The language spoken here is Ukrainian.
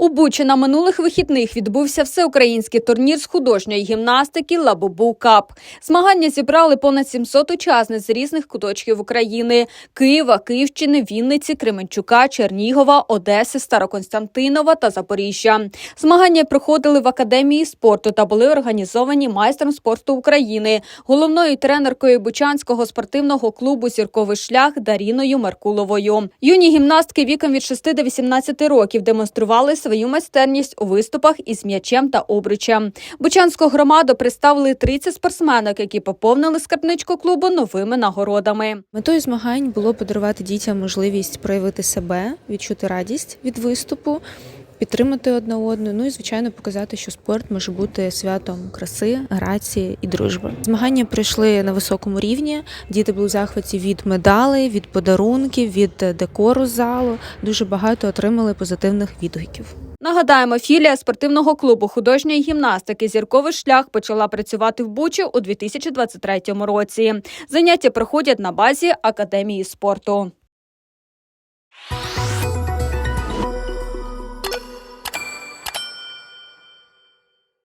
У Бучі на минулих вихідних відбувся всеукраїнський турнір з художньої гімнастики Лабубу Кап. Змагання зібрали понад 700 учасниць з різних куточків України: Києва, Київщини, Вінниці, Кременчука, Чернігова, Одеси, Староконстантинова та Запоріжжя. Змагання проходили в академії спорту та були організовані майстром спорту України, головною тренеркою Бучанського спортивного клубу Зірковий шлях Даріною Меркуловою. Юні гімнастки віком від 6 до 18 років демонстрували свою майстерність у виступах із м'ячем та обручем. Бучанську громаду представили 30 спортсменок, які поповнили скарбничку клубу новими нагородами. Метою змагань було подарувати дітям можливість проявити себе, відчути радість від виступу, підтримати одне одну. Ну і звичайно показати, що спорт може бути святом краси, грації і дружби. Змагання пройшли на високому рівні. Діти були в захваті від медалей, від подарунків, від декору залу. Дуже багато отримали позитивних відгуків. Нагадаємо, філія спортивного клубу художньої гімнастики Зірковий шлях почала працювати в Бучі у 2023 році. Заняття проходять на базі академії спорту.